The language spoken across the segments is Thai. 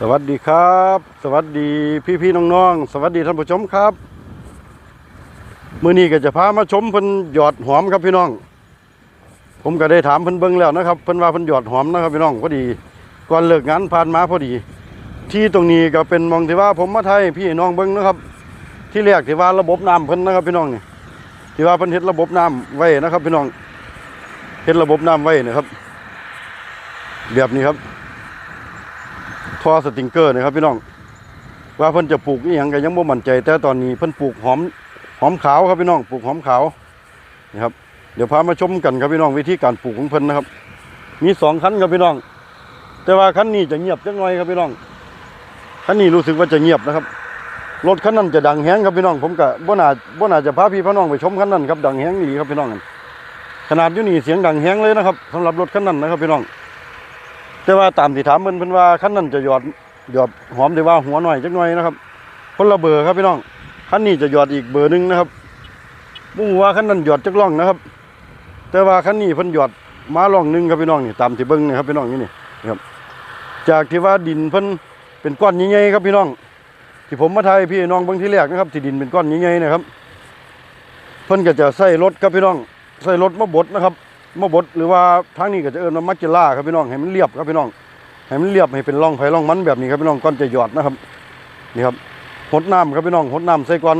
สวัสดีครับ สวัสดีพี่พี่ๆน้องๆ สวัสดีท่านผู้ชมครับ มื้อนี้ก็จะพามาชมเพิ่นหยอดหอมครับพี่น้อง ผมก็ได้ถามเพิ่นเบิ่งแล้วนะครับเพิ่นว่าเพิ่นหยอดหอมนะครับพี่น้องพอดีก่อนเลิกงานผ่านมาพอดี ที่ตรงนี้ก็เป็นมองที่ว่าผมมาไทยพี่น้องเบิ่งนะครับ ที่แรกที่ว่าระบบน้ำเพิ่นนะครับพี่น้องนี่ที่ว่าเพิ่นเฮ็ดระบบน้ำไว้นะครับ พี่น้องเฮ็ดระบบน้ำไว้นะครับแบบนี้ครับ ท่อสติงเกอร์นะครับพี่น้อง ว่าเพิ่นจะปลูกนี่ยังก็ยังบ่มั่นใจ แต่ตอนนี้เพิ่นปลูกหอมหอมขาวครับพี่น้องปลูกหอมขาวนะครับเดี๋ยวพามาชมกันครับพี่น้องวิธีการปลูกของเพิ่นนะครับ มีสองคันครับพี่น้อง แต่ว่าคันนี้จะเงียบจังหน่อยครับพี่น้องคันนี้รู้สึกว่าจะเงียบนะครับรถคันนั้นจะดังแฮงครับพี่น้องผมก็บ่น่าบ่น่าจะพาพี่พาน้องไปชมคันนั้นครับดังแฮงนี่ครับพี่น้องขนาดอยู่นี่เสียงดังแฮงเลยนะครับสำหรับรถคันนั้นนะครับพี่น้อง แต่ว่าตามที่ถามเพิ่นเพิ่นว่าคันนั้นจะหยอดหยอดหอมแต่ว่าหัวหน่อยจักหน่อยนะครับคนละเบอร์ครับพี่น้องคันนี้จะหยอดอีกเบอร์หนึ่งนะครับบ่ฮู้ว่าคันนั้นหยอดจักล่องนะครับ แต่ว่าคันนี้เพิ่นหยอดมาล่องหนึงครับพี่น้องนี่ตามที่เบิ่งนี่ครับพี่น้องนี่นี่นะครับ จากที่ว่าดินเพิ่นเป็นก้อนใหญ่ๆครับพี่น้อง ที่ผมมาถ่ายพี่น้องเบิ่งที่แรกนะครับที่ดินเป็นก้อนใหญ่ๆนะครับ เพิ่นก็จะใส่รถครับพี่น้องใส่รถมาบดนะครับ มาบดหรือว่าทางนี้ก็จะเอิ้นว่ามัจจล่าครับพี่น้องให้มันเรียบครับพี่น้องให้มันเรียบให้เป็นร่องไผร่องมันแบบนี้ครับพี่น้องก่อนจะหยอดนะครับนี่ครับหดน้ำครับพี่น้องหดน้ำใส่ก่อน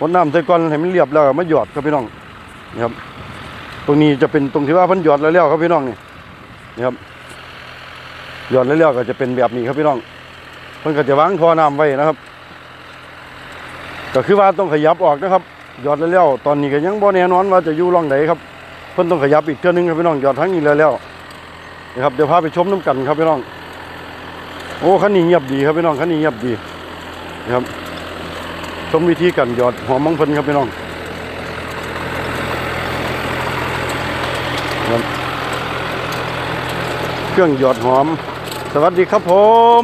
หดน้ำใส่ก่อนให้มันเรียบแล้วมาหยอดครับพี่น้องนี่ครับ ตรงนี้จะเป็นตรงที่ว่าเพิ่นหยอดแล้วครับพี่น้องนี่นี่ครับหยอดแล้วก็จะเป็นแบบนี้ครับพี่น้องเพิ่นก็จะวางท่อน้ำไว้นะครับ ก็คือว่าต้องขยับออกนะครับหยอดแล้วตอนนี้ก็ยังบ่แน่นอนว่าจะอยู่ร่องไหนครับ เพิ่นต้องขยับอีกเทื่อนึงครับพี่น้องหยอดทั้งนี้แล้วแล้วนะครับเดี๋ยวพาไปชมน้ำกันครับพี่น้อง โอ้คันนี้เงียบดีครับพี่น้องคันนี้เงียบดีนะครับ ชมวิธีการหยอดหอมมังเพิ่นครับพี่น้องครับเครื่องหยอดหอม สวัสดีครับผม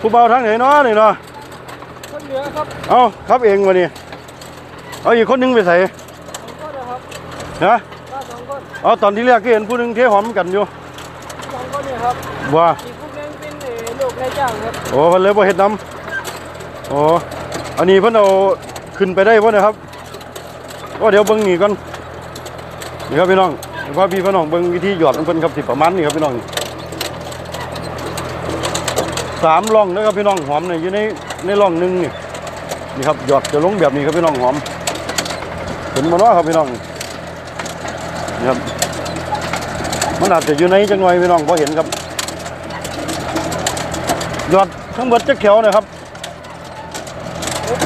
ผู้เบาทางไหนเนาะนี่เนาะคนเหลือครับ เอาครับเองมานี่เอาอีกคนนึงไปใส่ สองคนนะครับ นะถ้าสองคนเอาตอนที่แรกก็เห็นผู้หนึงเทหอมกันอยู่สองคนเนี่ยครับว่าอีกพวกนึงเป็นเอ่อลูกนายจ้างครับโอ้เพิ่นเลยบ่เฮ็ดน้ำโอ้อันนี้เพิ่นเอาขึ้นไปได้บ่เนะครับโอ้เดี๋ยวเบิ่งนี่ก่อนนี่ครับพี่น้องเดี๋ยวพาพี่พี่น้องเบิ่งวิธีหยอดของเพิ่นครับสิประมาณนี้ครับพี่น้องสามร่องนะครับพี่น้องหอมเนี่ยอยู่ในในร่องหนึงนี่นี่ครับหยอดจะลงแบบนี้ครับพี่น้องหอมเห็นบ่เนาะครับพี่น้องนี่ ครับ มันอาจจะอยู่ในจังหน่อยพี่น้องบ่เห็นครับ ยอดทั้งหมดจะเขียวนะครับ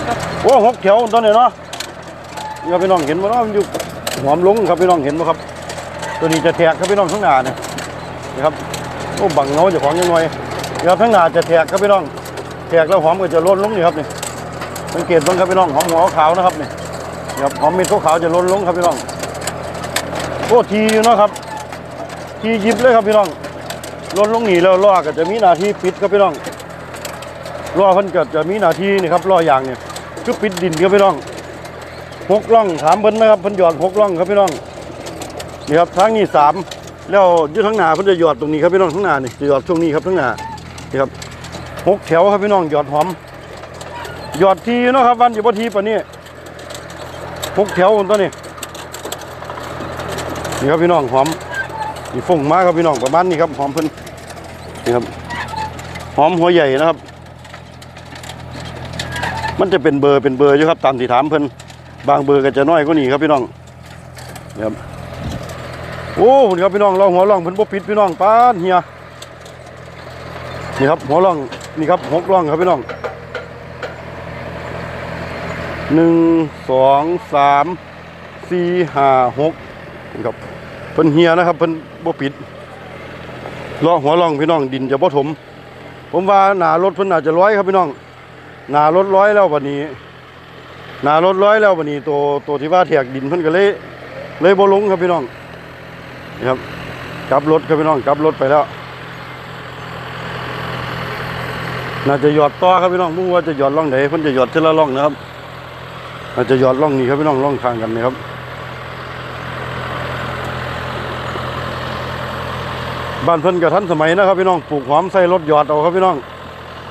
ครับโอ้หกเขียวตอนนี้เนาะนี่ครับพี่น้องเห็นไหมเนาะมันอยู่หอมลงครับพี่น้องเห็นไหมครับ ตัวนี้จะแทกครับพี่น้องข้างหน้าเนี่ยนี่ครับโอ้บังเงาจ้าของยังไงนี่ครับข้างหน้าจะแทกครับพี่น้องแทกแล้วหอมก็จะล้นลงนี่ครับนี่สังเกตบ้างครับพี่น้องหอมหัวขาวนะครับนี่ครับหอมเม็ดขาวจะล้นลงครับพี่น้อง โอ้ทีอยู่เนาะครับ ทียิบเลยครับพี่น้องล้นลงหนีแล้วล้อก็จะมีหน้าที่ปิดครับพี่น้องล้อเพิ่นก็จะมีหน้าที่นี่ครับล้อยางเนี่ยคือปิดดินครับพี่น้องหกล่องถามเพิ่นนะครับเพิ่นหยอดหกล่องครับพี่น้องนี่ครับทางนี้สามแล้วยู่ทางหน้าเพิ่นจะหยอดตรงนี้ครับพี่น้องทางหน้านี่จะหยอดช่วงนี้ครับทางหน้านี่ครับหกแถวครับพี่น้องหยอดหอมหยอดทีเนาะครับวันอยู่บ่ทีปานนี้หกแถวตัวนี้ นี่ครับพี่น้องหอมนี่ฟงมากครับพี่น้องประมาณนี้ครับหอมเพิ่นนี่ครับหอมหัวใหญ่นะครับ มันจะเป็นเบอร์เป็นเบอร์อยู่ครับตามที่ถามเพิ่นบางเบอร์ก็จะน้อยกว่านี้ครับพี่น้องนี่ครับโอ้นี่ครับพี่น้องเราหัวร่องเพิ่นบ่ปิดพี่น้องป้านเฮียนี่ครับหัวร่องนี่ครับหกร่องครับพี่น้องหนึ่งสองสามสี่ห้าหกนะครับ เพิ่นเฮียนะครับเพิ่นบ่ปิดล้อหัวร่องพี่น้องดินจะบ่ถม ผมว่าหนารถเพิ่นอาจจะร้อยครับพี่น้องหนารถร้อยแล้ววันนี้หนารถร้อยแล้ววันนี้ตัวตัวที่ว่าแถกดินเพิ่นก็เลยเลยบ่ลงครับพี่น้องนี่ครับกลับรถครับพี่น้องกลับรถไปแล้ว น่าจะหยอดต่อครับพี่น้องมุ่งว่าจะหยอดร่องไหนเพิ่นจะหยอดทีละร่องนะครับน่าจะหยอดร่องนี้ครับพี่น้องร่องข้างกันนะครับ บ้านเพิ่นก็ทันสมัยนะครับพี่น้องปลูกหอมใส่รถหยอดเอาครับพี่น้อง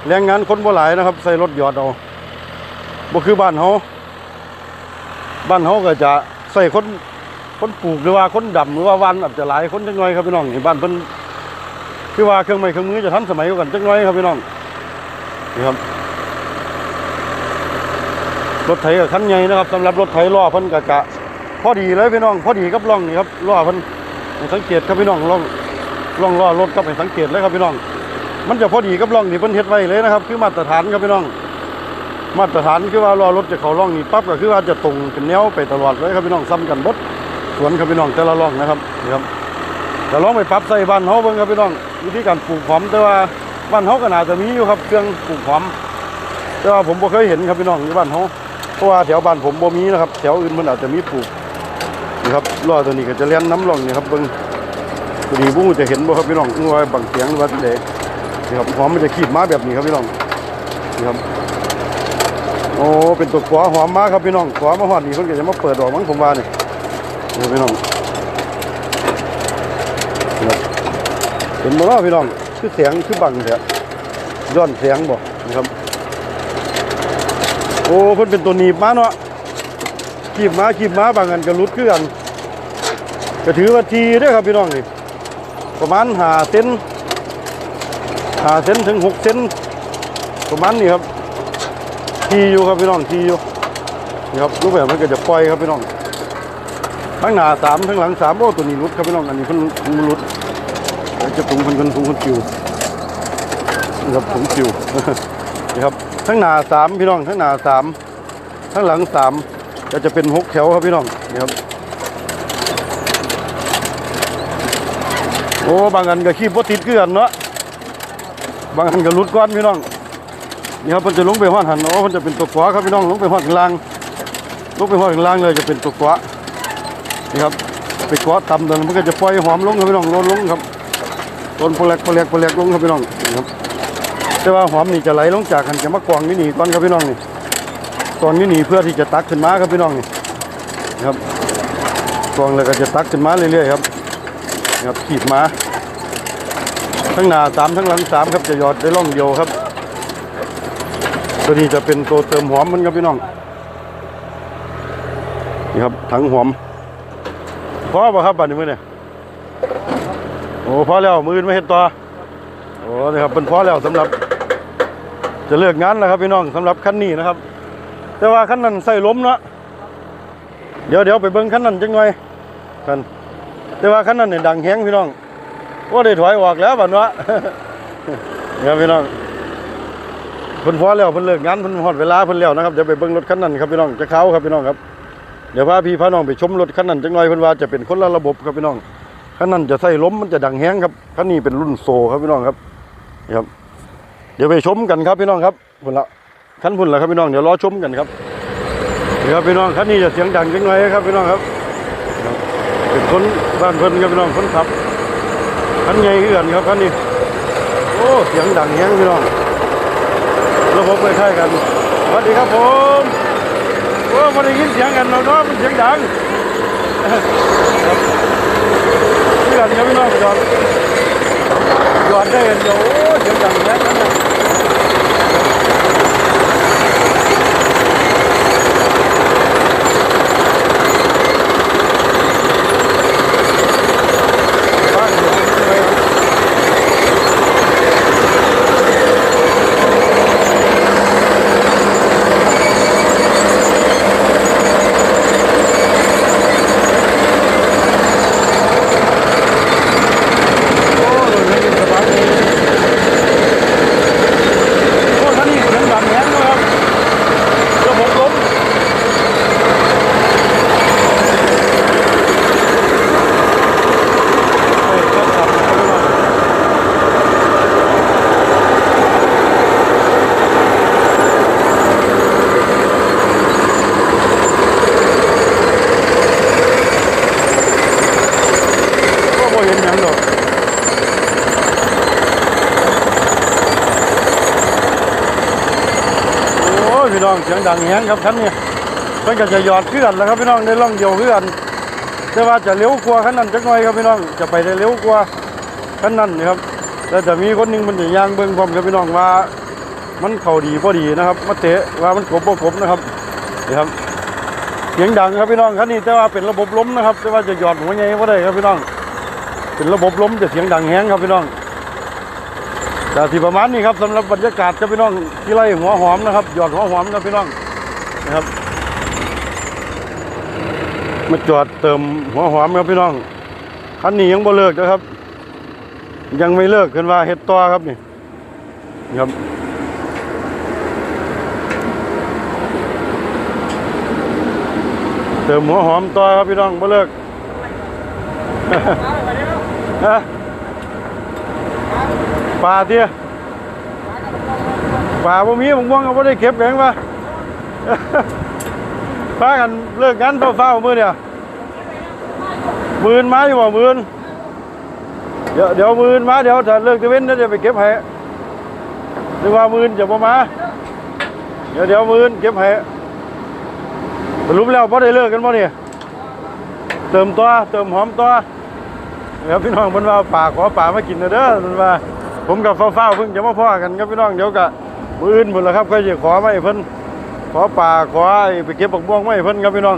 แรงงานคนบ่หลายนะครับ ใส่รถหยอดเอาบ่คือบ้านเฮาบ้านเฮาก็จะใส่คนคนปลูกหรือว่าคนดำหรือว่าวันอาจจะหลายคนจังน้อยครับพี่น้องนี่บ้านเพิ่นคือว่าเครื่องไม้เครื่องมือจะทันสมัยกว่ากันจังน้อยครับพี่น้องนี่ครับรถไถกับคันใหญ่นะครับสำหรับรถไถล้อเพิ่นก็จะพอดีเลยพี่น้องพอดีกับร่องนี่ครับล้อเพิ่นสังเกตครับพี่น้องร่อง ล่องล้อรถก็ไปสังเกตเลยครับพี่น้อง มันจะพอดีกับล่องนี่เพิ่นเฮ็ดไว้เลยนะครับ คือมาตรฐานครับพี่น้อง มาตรฐานคือว่าล้อรถจะเข้าล่องนี่ปั๊บก็คือว่าจะตรงเป็นแนวไปตลอดเลยครับพี่น้องซ้ำกันบดสวนครับพี่น้องแต่ละล่องนะครับนี่ครับแต่ลองไปปรับใส่บ้านเฮาเบิ่งครับพี่น้องวิธีการปลูกหอมแต่ว่าบ้านเฮาก็น่าจะมีอยู่ครับเครื่องปลูกหอมแต่ว่าผมบ่เคยเห็นครับพี่น้องที่บ้านเฮาเพราะว่าแถวบ้านผมบ่มีนะครับแถวอื่นมันอาจจะมีปลูกนี่ครับล้อตัวนี้ก็จะเลี้ยนน้ำล่องนี่ครับเบิ่ง ตัวนี้บุ้งจะเห็นบ่ครับพี่น้องว่าบางเสียงหรือว่าที่ไหนนี่ครับหอมมันจะขีดมาแบบนี้ครับพี่น้องนี่ครับโอ้เป็นตัวกัวหอมมากครับพี่น้องกัวมาหอดนี่เพิ่นก็จะมาเปิดดอกมั้งผมว่านี่นี่พี่น้องเห็นบ่เนาะพี่น้องคือเสียงคือบังแท้ย้อนเสียงบ่นี่ครับ โอ้เพิ่นเป็นตัวหนีบมาเนาะขีบมาขีบมาบางอันก็หลุดคือกันก็ถือว่าทีเด้ครับพี่น้องนี่ ประมาณหาเซนหาเซนถึงหกเซนประมาณนี้ครับทีอยู่ครับพี่น้องทีอยู่นี่ครับรูปแบบมันก็จะปล่อยครับพี่น้องทั้งหน้าสามทั้งหลังสามโอ้ตัวนี้รุดครับพี่น้องอันนี้เพิ่นรุดเดี๋ยวจะถุงเพิ่นเพิ่นถุงเพิ่นคิวนี่ครับถุงคิวนี่ครับทั้งหน้าสามพี่น้องทั้งหน้าสามทั้งหลังสามก็จะเป็นหกแถวครับพี่น้องนี่ครับ โอ้บางอันก็ขี้บ่ติดคือนเนาะบางอันก็ลุดก้อนพี่น้องนี่ครับมันจะลงไปห้อนหันโอ้มันจะเป็นตัวขวาครับพี่น้องลงไปห้อนข้างล่างลงไปห้อนข้างล่างเลยจะเป็นตัวขวานี่ครับไปขวาต่ำตอนนั้นมันก็จะปล่อยหอมลงครับพี่น้องลนลงครับต้นโปรแลกโปรแลกโปรแลกลงครับพี่น้องนี่ครับแต่ว่าหอมนี่จะไหลลงจากหันจะมากวางนี่หนีก่อนครับพี่น้องนี่กวางนี่หนีเพื่อที่จะตักขึ้นมาครับพี่น้องนี่ครับกวางแล้วก็จะตักขึ้นมาเรื่อยๆครับ ครับขีดมาทั้งหน้าสามทั้งหลังสามครับจะหยอดได้ร่องเดียวครับ ตัวนี้จะเป็นตัวเติมหอมมันครับพี่น้องนี่ครับถังหอมพอป่ะครับบัดนี้มื้อเนี่ยโอ้พอแล้วมือไม่เห็นต่อโอ้นี่ครับเป็นพอแล้วสำหรับ จะเลิกงานแล้วครับพี่น้องสำหรับคันนี้นะครับ แต่ว่าคันนั้นใส่ล้มเนาะเดี๋ยวเดี๋ยวไปเบิ้งคันนั้นจังหน่อยกัน แต่ว่าคันนั้นเนี่ยดังแฮงพี่น้องว่าได้ถอยออกแล้วบัดเนาะเนี่ยพี่น้องเพิ่นพอแล้วเพิ่นเลิกงานเพิ่นฮอดเวลาเพิ่นแล้วนะครับเดี๋ยวไปเบิ่งรถคันนั้นครับพี่น้องจะเข้าครับพี่น้องครับเดี๋ยวพาพี่พาน้องไปชมรถคันนั้นจังหน่อยเพิ่นว่าจะเป็นคนละระบบครับพี่น้องคันนั้นจะใส่ล้มมันจะดังแฮงครับคันนี้เป็นรุ่นโซครับพี่น้องครับนี่ครับ เดี๋ยวไปชมกันครับพี่น้องครับพุ่นละคันพุ่นละครับพี่น้องเดี๋ยวรอชมกันครับนี่ครับพี่น้องคันนี้จะเสียงดังจังหน่อยครับพี่น้องครับ เป็นคนบ้านเพิ่นครับพี่น้องคนขับคันใหญ่คือกันครับคันนี้โอ้เสียงดังแฮงพี่น้องระบบคล้ายกันสวัสดีครับผมโอ้ไม่ได้ยินเสียงกันเราเนาะมันเสียงดังครับคือกันครับพี่น้องจอดจอดได้กันเดียวโอ้เสียงดังแฮงนั่นน่ะบ้านเดี๋ยวเป็นยังไงครับ โอ้ยไม่ยินสบายเลยโอ้ท่านนี่เสียงดังแฮงเลยครับระบบล้มเฮ้ยก็ขับมาไม่ได้ก็บ่เห็นหยังดอก โอ้ยพี่ น้องเสียงดังแฮงครับคันนี้เพิ่นก็จะหยอดเคลื่อนแล้วครับพี่น้องในร่องเดียวเคลื่อนแต่ว่าจะเร็วกว่าคันนั้นจักหน่อยครับพี่น้องจะไปได้เร็วกว่าคันนั้นนะครับแต่จะมีคนหนึงมันจะย่างเบิ่งพร้อมกับพี่น้องว่า มันเข้าดีบ่ดีนะครับมาเตะว่ามันกบบ่กบนะครับนี่ครับเสียงดังครับพี่น้องคันนี้แต่ว่าเป็นระบบล้มนะครับแต่ว่าจะหยอดหัวใหญ่บ่ได้ครับพี่น้อง เป็นระบบล้มจะเสียงดังแฮงครับพี่น้อง แต่ที่ประมาณนี้ครับสำหรับบรรยากาศครับพี่น้องที่ไร่หัวหอมนะครับหยอดหัวหอมครับพี่น้องนะครับมาจอดเติมหัวหอมครับพี่น้องคันนี้ยังบ่เลิกนะครับ ยังไม่เลิกขึ้นว่าเฮ็ดต่อครับนี่นี่ครับเติมหัวหอมต่อครับพี่น้องบ่เลิกฮะ ปลาเตี้ยปลาบ่มีผมว่างก็บ่ได้เก็บแหงว่าพากันเลิกงานเฝ้าๆมื้อเนี่ยหมื่นมาอยู่บ่หมื่นเดี๋ยวเดี๋ยวหมื่นมาเดี๋ยวถ้าเลิกตะเว้นเดี๋ยวจะไปเก็บให้หรือว่าหมื่นจะบ่มาเดี๋ยวเดี๋ยวหมื่นเก็บให้สรุปแล้วบ่ได้เลิกกันบ่เนี่ยเติมตัวเติมหอมตัวครับพี่น้องเพิ่นว่าป่าขอป่ามากินนะเด้อเพิ่นว่า ผมกับเฝ้าๆเพิ่งจะมาพ่อกันครับพี่น้องเดี๋ยวก็มื้ออื่นพุ่นล่ะครับก็จะขอมาให้เพิ่นขอป่าขอไอ้ไปเก็บบักม่วงมาให้เพิ่นครับพี่น้อง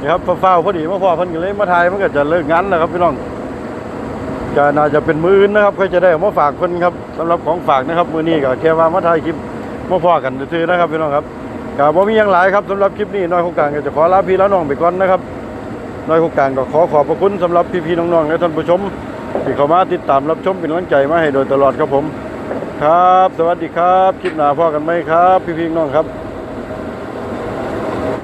นี่ครับเฝ้าๆพอดีมาพ่อเพิ่นก็เลยมาถ่ายมันก็จะเลิกงานแล้วครับพี่น้องก็น่าจะเป็นมืออื่นนะครับก็จะได้มาฝากเพิ่นครับสำหรับของฝากนะครับมือนี้ก็แค่ว่ามาถ่ายคลิปมาพ่อกันซื่อนะครับพี่น้องครับก็บ่มีหยังหลายครับสำหรับคลิปนี้น้อยของกลางก็จะขอลาพี่แลาน้องไปก่อนนะครับน้อยโครงการก็ขอขอบพระคุณสำหรับพี่ๆน้องๆและท่านผู้ชม ที่เข้ามาติดตามรับชมเป็นกำลังใจมาให้โดยตลอดครับผม ครับ สวัสดีครับ คลิปหน้าพ่อกันไหมครับ พี่พี่น้องครับ